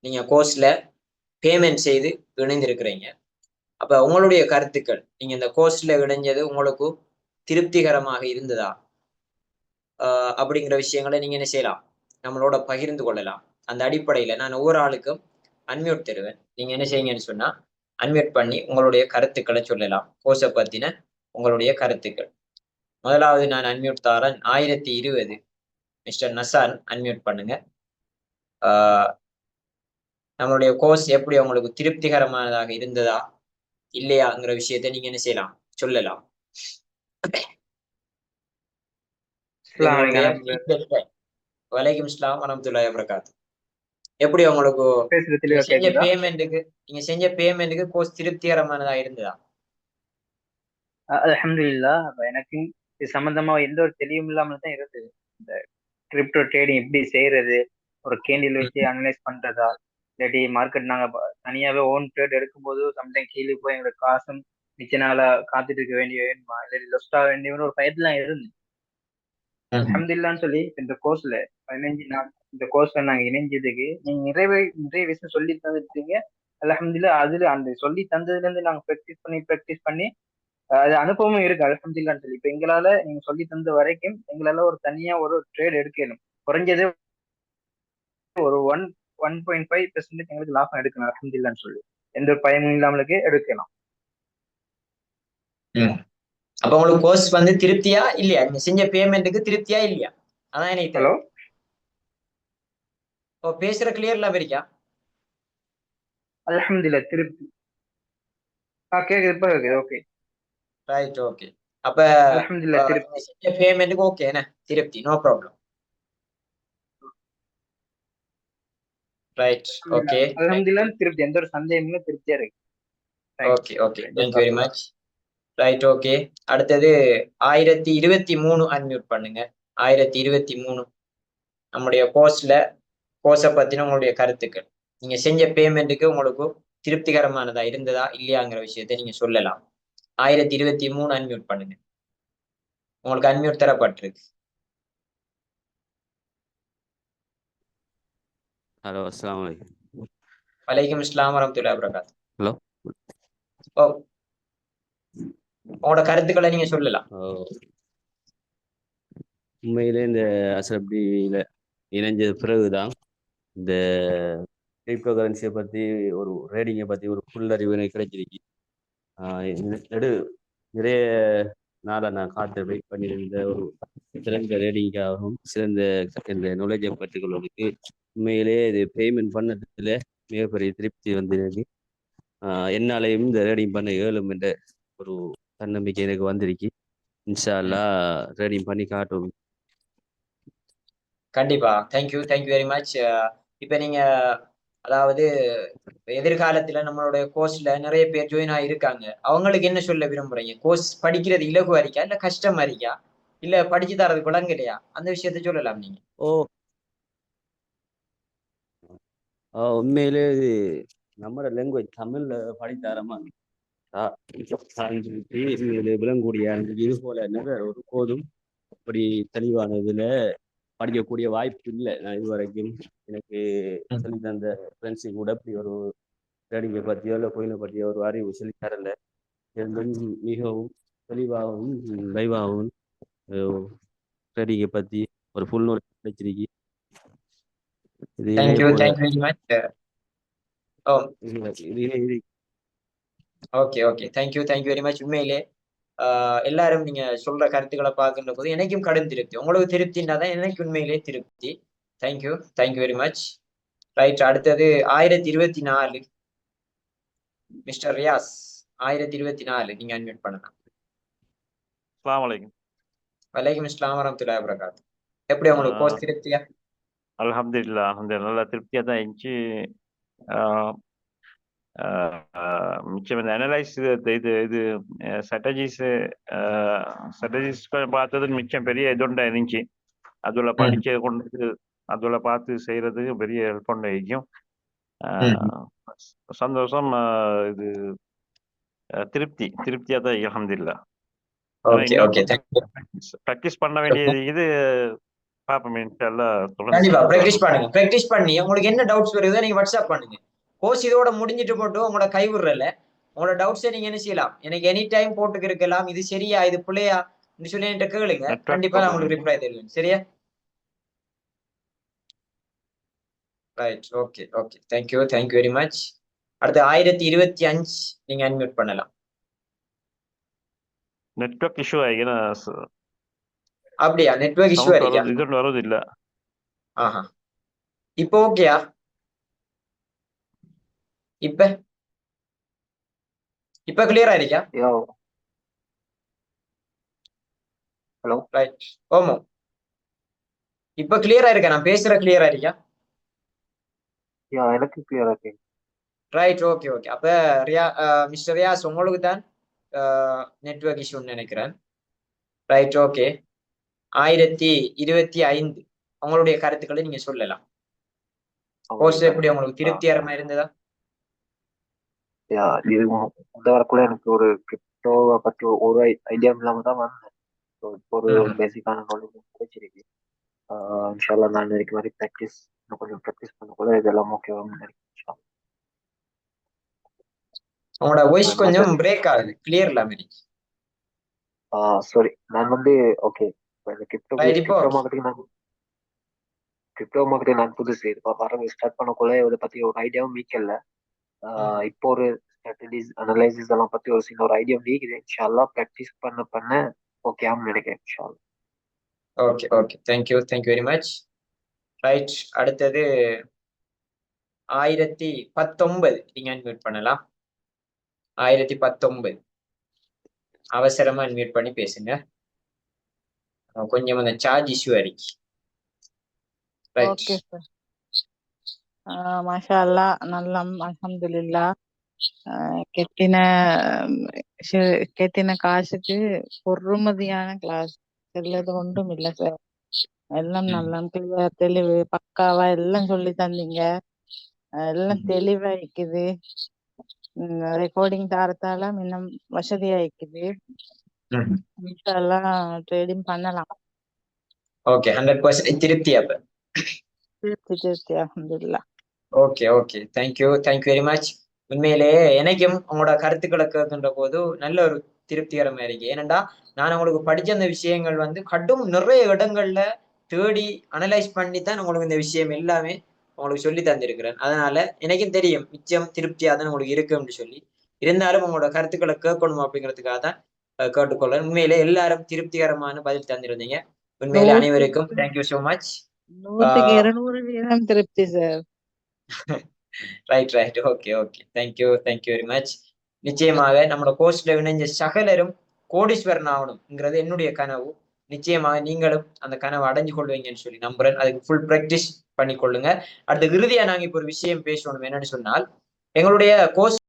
நீங்க கோர்ஸ்ல பேமெண்ட் செய்து இணைந்திருக்கிறீங்க. அப்ப உங்களுடைய கருத்துக்கள் நீங்க இந்த கோர்ஸில் இணைஞ்சது உங்களுக்கு திருப்திகரமாக இருந்ததா? ஆஹ் அப்படிங்கிற விஷயங்களை நீங்க என்ன செய்யலாம்? நம்மளோட பகிர்ந்து கொள்ளலாம். அந்த அடிப்படையில நான் ஒவ்வொரு ஆளுக்கும் அன்மியூட் தருவேன். நீங்க என்ன செய்யுங்கன்னு சொன்னா அன்மியூட் பண்ணி உங்களுடைய கருத்துக்களை சொல்லலாம். கோர்ஸை பத்தின உங்களுடைய கருத்துக்கள். முதலாவது நான் அன்மியூட் தாரன். ஆயிரத்தி இருபது. மிஸ்டர் நசான் அன்மியூட் பண்ணுங்க. ஆஹ் நம்மளுடைய கோர்ஸ் எப்படி உங்களுக்கு திருப்திகரமானதாக இருந்ததா? இல்லையாங்கிற விஷயத்த நீங்க என்ன செய்யலாம்? சொல்லலாம். வலைக்கும் இஸ்லாம் வரமத்துல்லாஹி வபரகாத்து. எப்படி உங்களுக்கு செஞ்ச பேமெண்ட்டுக்கு நீங்க செஞ்ச பேமெண்ட்டுக்கு கோர்ஸ் திருப்திகரமானதா இருந்ததா? அலமதுல்லா எனக்கு இது சம்பந்தமா எந்த ஒரு தெளிவும் இல்லாமல் தான் இருந்தது. இந்த கிரிப்டோ ட்ரேடிங் எப்படி செய்யறது ஒரு கேண்டில் வச்சு அனலைஸ் பண்றதா? இல்லாட்டி மார்க்கெட் நாங்க தனியாவே ஓன் ட்ரேட் எடுக்கும்போது சம்டைம் கீழே போய் எங்களுக்கு காசும் மிச்ச நாளா காத்துட்டு இருக்க வேண்டிய வேணுமா. இல்லாட்டி லொஸ்ட் ஆக வேண்டிய ஒரு பயத்துல இருந்து. அஹமதுல்லான்னு சொல்லி இந்த கோர்ஸ்ல பதினஞ்சு நாள் இந்த கோர்ஸ்ல நாங்க இணைஞ்சதுக்கு நீங்க நிறைய நிறைய விஷயம் சொல்லி தந்துட்டீங்க அலமதுல்லா அதுல அந்த சொல்லி தந்ததுல இருந்து நாங்க ப்ராக்டிஸ் பண்ணி ப்ராக்டிஸ் பண்ணி அது அனுபவமும் இருக்கு. அலமதுல்லான்னு சொல்லி. இப்ப எங்களால நீங்க சொல்லி தந்த வரைக்கும் எங்களால ஒரு தனியா ஒரு ட்ரேட் எடுக்கணும். குறைஞ்சது ஒரு one one point five percentage எங்களுக்கு லாபம் எடுக்கணும் அலமதுல்லான்னு சொல்லி. எந்த ஒரு பயமும் இல்லாமலுக்கு எடுக்கலாம். அப்ப உங்களுக்கு கோர்ஸ் வந்து திருப்தியா இல்லையா? நீங்க செஞ்ச பேமெண்ட்டுக்கு திருப்தியா இல்லையா? அதான் எனக்கு ஹலோ ஓ பேசுற கிளியர்லாம் இருக்கா அலமதுல்லா திருப்தி. ஆ கேக்குது இப்ப கேக்குது ஓகே ரைட் ஓகே அப்ப அலமதுல்லா திருப்தி. செஞ்ச பேமெண்ட்டுக்கு ஓகே என்ன? திருப்தி நோ ப்ராப்ளம் ரைட் ஓகே அலமதுல்லா திருப்தி. எந்த ஒரு சந்தேகமும் திருப்தியா இருக்கு. Okay okay thank very much right okay அடுத்தது ஆயிரத்தி இருபத்தி மூணு அன்மியூட் பண்ணுங்க. ஆயிரத்தி இருபத்தி மூணு நம்முடைய கோர்ஸ்ல கோர்ஸை பத்தின உங்களுடைய கருத்துக்கள். நீங்க செஞ்ச பேமெண்ட்டுக்கு உங்களுக்கு திருப்திகரமானதா இருந்ததா இல்லையாங்கிற விஷயத்த நீங்க சொல்லலாம். ஆயிரத்தி இருபத்தி மூணு அன்மியூட் பண்ணுங்க. உங்களுக்கு அன்மியூட் தரப்பட்டிருக்கு. ஹலோ அஸ்லாம் வலைக்கம் வலைக்கம் இஸ்லாம் வரமத்துல்லா வரகாத் ஹலோ ஓ உங்களோட கருத்துக்களை நீங்க சொல்லலாம். உண்மையிலே இந்த அசரப்டியில இணைஞ்சது பிறகுதான் இந்த கிரிப்டோ கரன்சியை பற்றி ஒரு ரேடிங்கை பற்றி ஒரு ஃபுல் அறிவு எனக்கு கிடைச்சிருக்கு. நெடு நிறைய நாளை நான் காத்து வெயிட் பண்ணியிருந்த ஒரு சிறந்த ரேடிங்காகவும் சிறந்த இந்த நாலேஜை பெற்றுக்கொள்வதற்கு உண்மையிலே இது பேமெண்ட் பண்ணதுல மிகப்பெரிய திருப்தி வந்து எனக்கு என்னாலையும் இந்த ரேடிங் பண்ண இயலும் என்ற ஒரு தன்னம்பிக்கை எனக்கு வந்திருக்கு. இன்ஷா அல்லா ரேடிங் பண்ணி காட்டும் கண்டிப்பா. தேங்க்யூ தேங்க்யூ வெரி மச் இப்ப நீங்க அதாவது எதிர்காலத்துல நம்மளுடைய கோர்ஸ்ல நிறைய பேர் ஜாயின் ஆகிருக்காங்க அவங்களுக்கு என்ன சொல்ல விரும்புறீங்க? கோர்ஸ் படிக்கிறது இலகுவா இருக்கா இல்ல கஷ்டமா இருக்கா? இல்ல படிச்சு தரது குழந்தையா அந்த விஷயத்த சொல்லலாம் நீங்க. ஓ உண்மையிலே இது நம்மளோட லாங்குவேஜ் தமிழ்ல படித்தாரமா விளங்கக்கூடிய இது போல ஒரு போதும் அப்படி தெளிவான இதுல படிக்கக்கூடிய வாய்ப்பு இல்லை. நான் இது வரைக்கும் எனக்கு சொல்லி தந்த ஃப்ரெண்ட்ஸுக்கு கூட இப்படி ஒரு ட்ரேடிங்கை பற்றியோ இல்லை கோயிலை பற்றியோ ஒரு அறிவு சொல்லி தரல இருந்தும் மிகவும் தெளிவாகவும் லைவாகவும் ட்ரேடிங்கை பற்றி ஒரு ஃபுல் நோட் கிடைச்சிருக்கு. Okay okay thank you thank you very much உண்மையிலே எல்லாரும் நீங்க சொல்ற கருத்துக்களை பார்க்கின்ற போது எனக்கும் கடும் திருப்தி. உங்களுக்கு திருப்தின்னா தான் எனக்கு உண்மையிலே திருப்தி. Thank you thank you very much right அடுத்தது ஆயிரத்தி இருபத்தி நாலு. மிஸ்டர் ரியாஸ் ஆயிரத்தி இருபத்தி நாலு. நீங்க அன்மியூட் பண்ணலாம். அஸ்லாம் வலைக்கும் வலைக்கும் இஸ்லாம் வரமத்துல்லாஹி வரகாத் எப்படி உங்களுக்கு கோர்ஸ் திருப்தியா? அல்ஹம்துலில்லா அல்ஹம்துலில்லா நல்லா திருப்தியா தான் இருந்துச்சு மிச்சம் இந்த அனலைஸ் இது இது ஸ்ட்ராட்டஜிஸ் ஸ்ட்ராட்டஜிஸ் பார்த்தது மிச்சம் பெரிய இதுண்டா இருந்துச்சு. அதுல படிக்க கொண்டு அதுல பார்த்து செய்யறதுக்கு பெரிய ஹெல்ப் கொண்டு இருக்கும் சந்தோஷம் இது திருப்தி. திருப்தியா தான் அலமதுல்லா ப்ராக்டிஸ் பண்ண வேண்டியது இது பாப்போம் இன்ஷால்லா கண்டிப்பா பிராக்டிஸ் பண்ணுங்க. பிராக்டிஸ் பண்ணி உங்களுக்கு என்ன டவுட்ஸ் வருதோ நீங்க வாட்ஸ்அப் பண்ணுங்க. கோர்ஸ் இதோட முடிஞ்சிட்டு மட்டும் உங்களோட கை கைவிடுறல உங்களோட டவுட்ஸை நீங்க என்ன செய்யலாம்? எனக்கு எனி டைம் போட்டுக்கு இருக்கலாம் இது சரியா இது பிள்ளையா சொல்லி என்கிட்ட கேளுங்க. கண்டிப்பா நான் உங்களுக்கு ரிப்ளை தருவேன். சரியா? Right okay okay thank you thank you very much அடுத்து ஆயிரத்தி இருபத்தி அஞ்சு நீங்க அன்மியூட் பண்ணலாம். நெட்ஒர்க் இஷ்யூ ஆகினா அப்படியா? நெட்வொர்க் இஷ்யூ இருக்கா ரிசல்ட் வரோது இல்ல. ஆஹா. இப்போ ஓகேயா இப்ப? இப்ப கிளியர் ஆயிருக்கா ஹலோ ரைட் ஓமோ. இப்ப கிளியர் ஆயிருக்கா? நான் பேசுற கிளியர் ஆயிருக்கா யா எனக்கு கிளியர் ஆகி. ரைட் ஓகே ஓகே அப்ப ரியா மிஸ்டர் ரியாஸ் உங்களுக்கு தான் நெட்வொர்க் இஷ்யூன்னு நினைக்கிறேன். ரைட் ஓகே ஆயிரத்தி இருபத்தி ஐந்து. உங்களுடைய கருத்துக்களை நீங்க சொல்லலாம். கோர்ஸ் எப்படி உங்களுக்கு திருப்திகரமா இருந்ததா? இது இந்த வரக்குள்ள எனக்கு ஒரு கிரிப்டோவை பத்தி ஒரு ஐடியா இல்லாம தான் வந்தேன். ஒரு. பேசிக்கான நாலேஜ் கிடைச்சிருக்கு. இன்ஷால்லா நான் நினைக்கிற மாதிரி ப்ராக்டிஸ் இன்னும் கொஞ்சம் ப்ராக்டிஸ் பண்ணக்குள்ள இதெல்லாம் ஓகேவான்னு நினைக்கிறேன். உங்களோட வாய்ஸ் கொஞ்சம் பிரேக் ஆகுது. கிளியர் இல்லாம சாரி நான் வந்து ஓகே இந்த கிரிப்டோ மார்க்கெட்டிங் நான் கிரிப்டோ மார்க்கெட்டிங் நான் புதுசு. இப்போ வர ஸ்டார்ட் பண்ணக்குள்ள இதை பத்தி ஒரு ஐடியாவும் மீக்கல இப்போ ஒரு ஸ்ட்ராட்டஜிஸ் அனலைசிஸ் எல்லாம் பத்தி ஒரு சின்ன ஒரு ஐடியா நீக்குது. இன்ஷால்லா ப்ராக்டிஸ் பண்ண பண்ண ஓகேன்னு நினைக்கிறேன் இன்ஷால்லா okay okay thank you thank you very much right அடுத்தது ஆயிரத்தி பத்தொன்பது. நீங்க அன்மியூட் பண்ணலாம். ஆயிரத்தி பத்தொன்பது. அவசரமா அன்மியூட் பண்ணி பேசுங்க. கொஞ்சம் அந்த சார்ஜ் இஷ்யூ இருக்கு ஓகே சார் மாஷா அல்லா நல்ல அல்ஹம்துலில்லா. ஆஹ் கெட்டின கெட்டின காசுக்கு பொறுமதியான கிளாஸ் இல்லது ஒன்றும் இல்ல சார் எல்லாம். நல்லா கிளியர் தெளிவு பக்காவா எல்லாம் சொல்லி தந்தீங்க. எல்லாம். தெளிவா இருக்குது ரெக்கார்டிங் தரத்தால இன்னும் வசதியா இருக்குது. இன்ஷால்லா ட்ரேடிங் பண்ணலாம். ஓகே ஹண்ட்ரட் பர்சன்ட் திருப்தி அப்ப. திருப்தி திருப்தி. அல்ஹம்துலில்லா okay okay thank you thank you very much உண்மையிலேயே எனக்கும் உங்களோட கருத்துக்களை கேட்கின்ற போது நல்ல ஒரு திருப்திகரமா இருக்கு. ஏனெண்டா நான் உங்களுக்கு படிச்ச அந்த விஷயங்கள் வந்து கடும் நிறைய இடங்கள்ல தேடி அனலைஸ் பண்ணி தான் உங்களுக்கு இந்த விஷயம் எல்லாமே உங்களுக்கு சொல்லி தந்திருக்கிறேன். அதனால எனக்கும் தெரியும் மிச்சம் திருப்தியா தான் உங்களுக்கு இருக்குன்னு சொல்லி. இருந்தாலும் உங்களோட கருத்துக்களை கேட்கணும் அப்படிங்கிறதுக்காக தான் அஹ், கேட்டுக்கொள்றேன் உண்மையிலே எல்லாரும் திருப்திகரமான பதில் தந்திருந்தீங்க. உண்மையிலே அனைவருக்கும் தேங்க்யூ ஸோ மச் இருநூறு வீதம் திருப்தி sir right right okay okay thank you thank you very much நிச்சயமாக நம்மளோட கோர்ஸ்ல இணைஞ்ச சகலரும் கோடீஸ்வரன் ஆகணும்ங்கிறது என்னுடைய கனவு. நிச்சயமாக நீங்களும் அந்த கனவை அடைஞ்சு கொள்வீங்கன்னு சொல்லி நம்புறேன். அதுக்கு ஃபுல் ப்ராக்டிஸ் பண்ணி கொள்ளுங்க அடுத்து இறுதியா நாங்க இப்போ ஒரு விஷயம் பேசணும். என்னன்னு சொன்னால் எங்களுடைய கோர்ஸ்